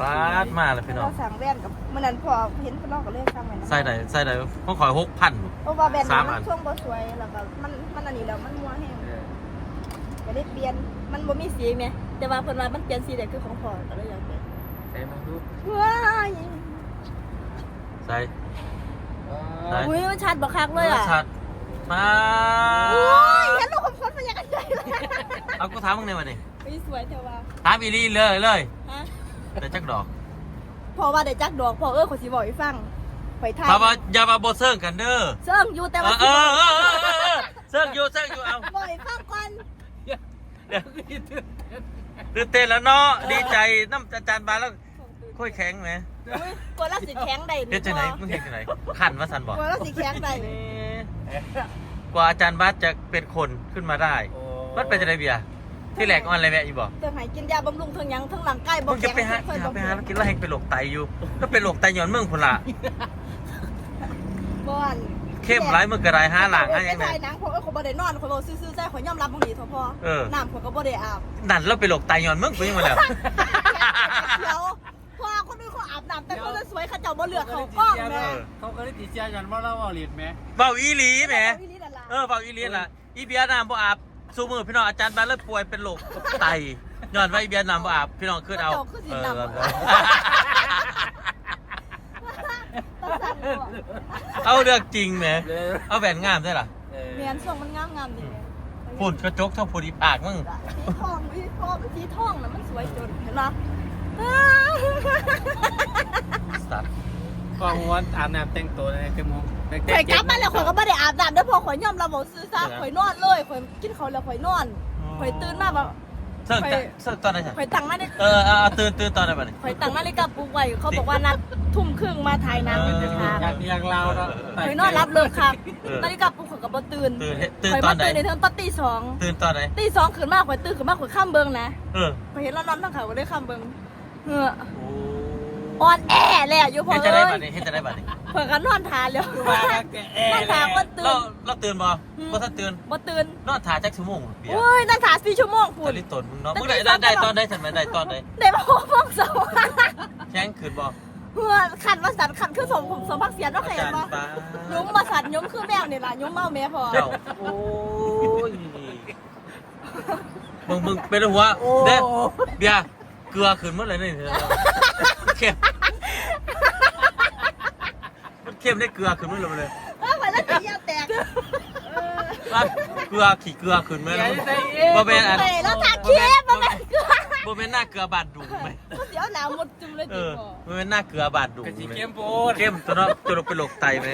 ปาดมาเลยพี่น้องเราสั่งแว่นกับเมื่อนั้นพอเห็นพี่น้องก็เลยสั่งแว่นใส่ไหนใส่ไหนต้องขอยหกพันเพราะว่าแว่นสามอัมันนช่วงบ่สวยแล้วก็มันมันอันนี้แล้วมันมัวแห้งก็เลยเปลี่ยนมันบ่มีสีแม่แต่ว่าเพิ่นว่ามันเปลี่ยนสีได้คือของพ่อก็เลยอยากเปลี่ยนใส่มาดูว้ายใส่ไหนอุ้ยมันชัดบ่คักเลยอะชัดมาโอ้ยเห็นลูกคนคนมันอยากกันใจเลยเอากูถามมึงในวันนี้อุ้ยสวยเถอะว่าถามอีลีเลยเลยฮะ แต่จักดอกพอว่าได้จักดอกพอเออขอยสิบอกให้ฟังไปถ่ายถามว่าอย่ามาโบเซิร์งกันเด้อเสิ่งอยู่แต่เอว่าอเออเออเออเออเซิร์งอยู่เซิร์งอยู่เอาบอกให้ฟังก่อนเดี๋ยวตื่นเต้นแล้วเนาะดีใจน้ำอาจารย์มาแล้วค่อยแข็งไหมอุ้ยกลัวเราสิแข็งได้เฮ็ดจังไหนมึงเฮ็ดจังไหนขันว่าสันบอกกลัวเราสิแข็งได้กว่าอาจารย์บาสจะเป็นคนขึ้นมาได้ มันเป็นจังไดเบียร์ ที่แหลกออนอะไรแม่อีบอกเดี๋ยวให้กินยาบำรุงทั้งหยังทั้งร่างกายบ่มึงจะแข็งไปหาค่อยหาบ่ไปหาแล้วกินแล้วแหงเป็นโรคไตอยู่ก็เป็นโรคไตย้อนมึงพุ่นละบ่อนเข้มร้ายมึงกระไรห้าหลังห้าเออยังไงไปถ่ายหนังผมเออเขาบ่ได้นอนเขาบอกซื่อๆใจขอยยอมรับบ่ดีเถอะพ่อเออน้ำผมก็บ่ได้อาบนั่นแล้วเป็นโรคไตย้อนมึงกูยังมาแล้วเดี๋ยวพ่อคนอื่นเขาอาบน้ำแต่คนสวยเขาเจ้าบ่เลือกเขากล้องแม่เขาก็ได้ติดเชื้อกันว่าเราเอาเหรียญไหมเบาอีหลีแหมอีหลีนั่นล่ะเออเบาอีหลีล่ะอีเบียร์น้ำบ่อาบ สู้มือพี่น้องอาจารย์บาสเลยป่วยเป็นโรคไตย้อนว่าอีเบียร์น้ำบ่อาบพี่น้องขึ้นเอาเออต้องสั่นบ่เอาเรื่องจริงแหมเอาแหวนงามใช่หรอเมียนช่วงมันงามๆดีฝุ่นกระจกเท่าฝุ่นอีปากมึงสีทองสีทองสีทองน่ะมันสวยจนเห็นปะ สัตว์ ก็ม้วนอาบน้ำแต่งตัวในคือมงข่อยกลับมาแล้วข่อยก็ไม่ได้อาบน้ำเด้อพอข่อยยอมรับบอกซื้อซะข่อยนอนเลยข่อยกินข้าวแล้วข่อยนอนข่อยตื่นมาแบบเสิร์ฟจะเสิร์ฟตอนไหนจ๊ะข่อยตั้งนาฬิเออเออเอาตื่นตื่นตอนไหนบ้างข่อยตั้งนาฬิกาปลุกไว้เขาบอกว่านัดทุ่มครึ่งมาถ่ายหนังเออค่ะอยากอยากเราเนาะข่อยนอนรับเลยครับเออนาฬิกาปลุกข่อยก็บ่ตื่นตื่นเฮ้ตื่นข่อยตอมานไหนตื่นในเทิงตอนตีสองตื่นตอนไหนตีสองขึ้นมาข่อยตื่นขึ้นมาข่อยข้ามเบิ่งนะเออข่อยเห็นร้อนๆทั้งเขาก็เลยข้ามเบิ่งเออโอ้อ่อนแอเลยอะอยู่พอเฮ็ดจะเลได้ยบัดนี้เฮ็ดจะได้บัดนี้ข่อยก็นอนทานแล้วว่าแกแอนอนแล้ทานวก็ตื่เรานเราตื่นบ่บ่ถ้าตื่นบ่ตื่นนอนถ่ายจักชั่วโมงเปียโอ้ยนั่นถาสี่ชั่วโมงคุจะณรีตนมึงเนาะมึงได้ได้ได้ตอนได้ฉันไหมได้ตอนไหนได้มาหกโมงสองแข้งคืนบ่เพื่อขันมาสันขันคือสมผมสมพักเสียนว่าอาใครจารย์มาปายุ้มมาสันยุ้มคือแมวนี่ล่ะยุ้มเมาแม่พอเจ้าโอ้ยมึงมึงเป็นหัวเด้เบียร์ เกลือขึ้นหมดเลยนี่เข้มมันเข้มได้เกลือขึ้นหมดเลยเออไปแล้วตียาแตกว่าเกลือขี่เกลือขึ้นไหมล่ะใส่เองบ่เป็นอันไปแล้วทาเคียบมาแม่เกลือบ่เป็นหน้าเกลือบาดดุงไหมเดี๋ยวหนาวหมดจุ่มเลยเอจีอบบ่เป็นหน้าเกลือบาดดุงกะทิไหมเข้มโพดเข้มตัวเนาะตัวเราเป็นโรคไตไหม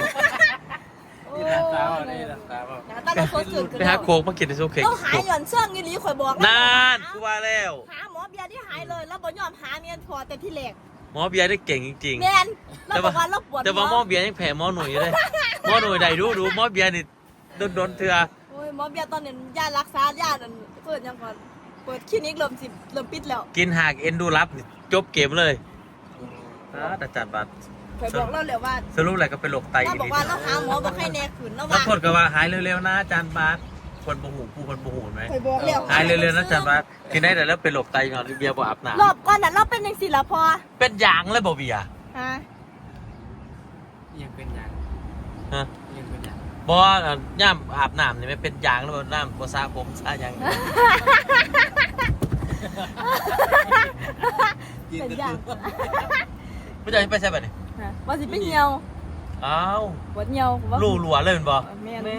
นี่นสาวนี่นสาวตาเราคนสื่อไปหาโคกมากินในโซเค้กต้องหายหย่อนเชื่องยี่ลีข่อยบอกนานกูว่าแล้ว หาหมอเบียร์ที่หายเลย แล้วบ่ยอมหาเมียนพอแต่ที่แหลกหมอเบียร์ได้เก่งจริงแมนเราบอกว่าเราปวดแต่ว่าหมอเบียร์ยังแพ้หมอหนุ่ยเลยหมอหนุ่ยใดดูดูหมอเบียร์นี่โดนๆเถื่อโอ้ยหมอเบียร์ตอนนี้ยารักษายาดันเปิดยังก่อนเปิดคลินิกเริ่มสิเริ่มปิดแล้ว กินหากเอ็นดูรับจบเกมเลยอ่าแต่จัดบัตร เคยบอกเราเลยว่าสรุปอะไรก็เป็นโรคไตเราอีกบอกว่าเราหาหมอบอกให้แน่ขืนเราบางว่าคนก็ว่าหายเร็วๆนะอาจารย์บาสคนบ่หูกูคนบ่หูไหมเคยบอกแล้วหายเร็วๆนะอาจารย์บาสกินได้แต่แล้วเป็นโรคไตก่อนเบียร์บ่อาบน้รอบก่อนน่ะเราเป็นยังสิละพอำเป็นยางเลยบ่เบียร์ฮะยังเป็นอย่างฮะยังเป็นอย่างบ่อะย่ามอาบน้ำนี่ไม่เป็นยางแล้วบ่น้ำบ่สระผมสระหยังเป็นอย่างไม่จะไปใช่ป่ะนี่ ฮะว่าสิเป็นเหี่ยวอ้าวปวดเหี่ยวว่าลู่หลัวเลยแมันบ่แม่นแม่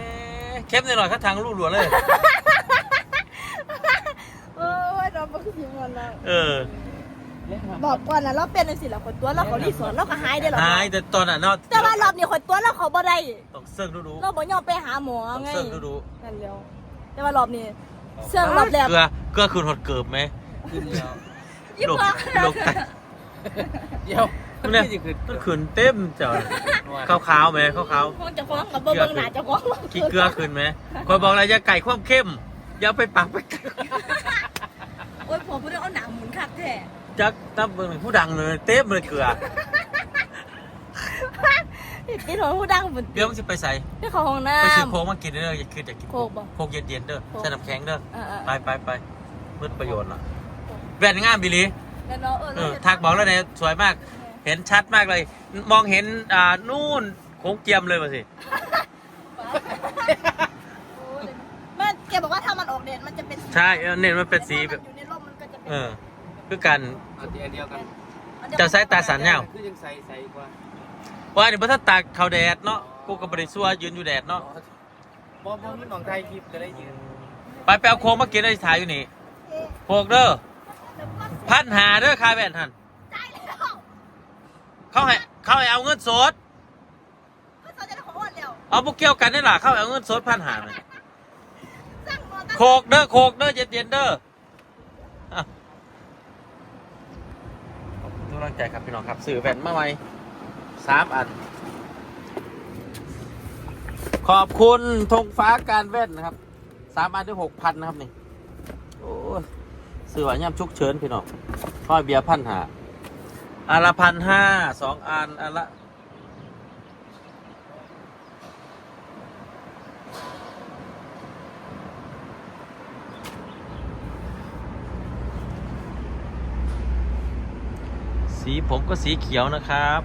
เข้มหน่อยๆข้าทางลู่หลัวเลยโอ้ยเราบ่คือสิมันแล้วเออบอกก่อนน่ะเราเป็นจังสิละคนตัวเราเขารีสอร์ทเราก็หายได้หรอหายแต่ตอนน่ะเนาะแต่ว่ารอบนี้คนตัวเราเขาบ่ได้ต้องเสื่องดูดูเราบ่ยอมไปหาหมอต้องไงเสื่องดูดูนั่นแล้วแต่ว่ารอบนี้เสื่องรอบแรกเกลือเกลือคืนหดเกิบไหมขึ้นเดียวยี่โรคห้อโรคไตเดี๋ยว มันเนี่ยจะขึ้นมันขืนเต็มจ้ะขาวๆไหมขาวคงจะฟ้องกับเบิ่งหน้าเจะฟ้าของๆขี้เกลือคืนไหมคอยบอกอะไรอย่าไก่ความเข้มอย่าไปปักไปไก่โอ้ยผมพูดเอาหนังหมุนคักแท้จักตับเบิ่งผู้ดังเลยเต็มเลยเกลือกินของผู้ดังหมุนเดี๋ยวมันจะไปใส่ที่เขาห้องไปซื้อน้ำโค้กมากินเด้ออย่าคืนอย่ากินโค้กบ่ โค้กเย็นๆเด้อโค้ก ใส่น้ำแข็งเด้อเออไปไปไปมืดประโยชน์ละแว่นงามบิลีแล้วเนาะเออเออทักบอกแล้วเนี่ยสวยมาก เห็นชัดมากเลย มองเห็นอ่านู่นโค้งเกียมเลยมาสิแม่แกบอกว่าถ้ามันออกเด่นมันจะเป็นใช่เออเนี่ยมันเป็นสีแบบอยู่ในร่มมันก็จะเป็นเออ คือกัน เอาตีอันเดียวกันเจ้าสายตา สันเนี่ยคือยังใส่ใส่กว่าว่านี่พระตากเขาแดดเนาะ กูกับบริสัวยืนอยู่แดดเนาะ บอบอมีหมองไทยคลิปก็ได้ยืนไปไปเอาโค้งมากินได้ถ่ายอยู่นี่โพกเด้อพันหาเด้อคายแว่นทันได้แล้ว เขาให้เขาให้เอาเงินสด ก็จะได้ของอ่อนแล้วเอาพวกเกี่ยวกันนี่แหละเขาให้เอาเงินสดพันหาเลยสั่งมอเตอร์โคกเด้อโคกเด้อเย็นเย็นๆเด้ออะขอบคุณทุกกำลังใจครับพี่น้องครับสื่อแว่นมาใหม่สามอัน ขอบคุณธงฟ้าการแว่นนะครับสามอันด้วยหกพันนะครับนี่โอ้ยสื่อว่าย่ำชุกเชิญพี่น้องห้อยเบียร์พันหา อันละพันห้าสองอันอันละสีผมก็สีเขียวนะครับ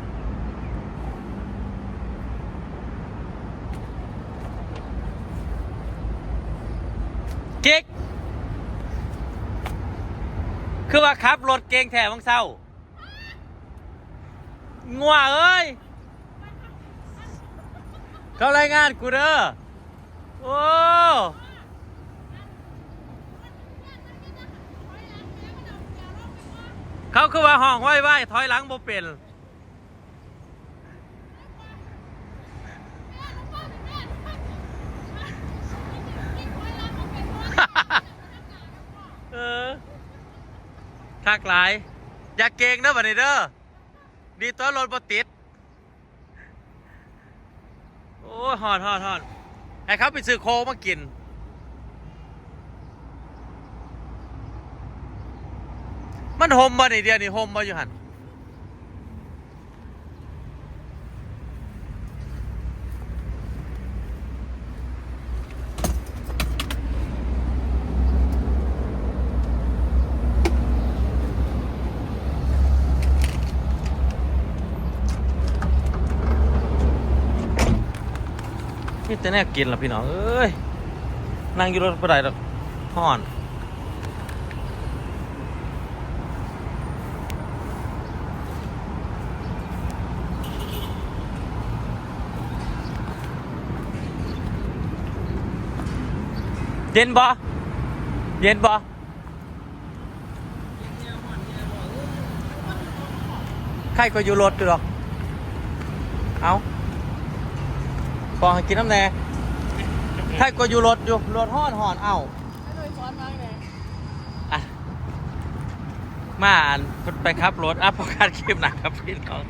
เก๊ก คือว่าขับรถเก่งแถมังเศร้า งัวเอ้ยเขารายงานกูเด้อโอ้เขาคือว่าห้องไหว้ไหว้ถอยหลังบ่เป็นเออทักหลาย อย่าเก่งนะบัดนี้เด้อ ดีตัวรถบ่ติด โอ้ยหอนหอนหอนให้เขาไปซื้อโคมากิน มันโฮมบ่นี่เดียวนี่โฮมบ่อยู่หัน แต่แน่กินล่ะพี่น้องเอ้ยนั่งอยู่รถบ่ได้ดอกห่อนเย็นบ่เย็นบ่ใครก็อยู่รถอยู่หรอก เอา ฟองให้กินน้ำแน่ใครก็อยู่รถอยู่รถห่อนห่อนเอาไม่โดยซ้อนมากเลยอะมาอ่านไปขับรถอะพอการคลิปหนักครับพี่น้อง